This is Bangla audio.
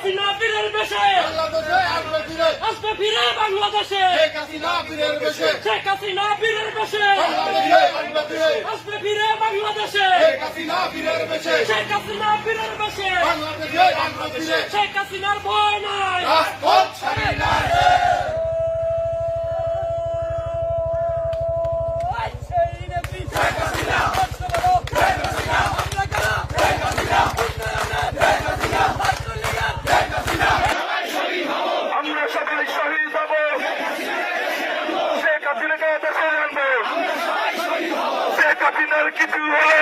হাসিনা বীরের বেশে। আসবে ফিরে বাংলাদেশে। শেখ হাসিনা বীরের বেশে। আসবে ফিরে বাংলাদেশে। শেখ হাসিনা বীরের বেশে। শেখ হাসিনা বীরের বেশে। শেখ হাসিনার নাই। হাসিনার কিছু হলে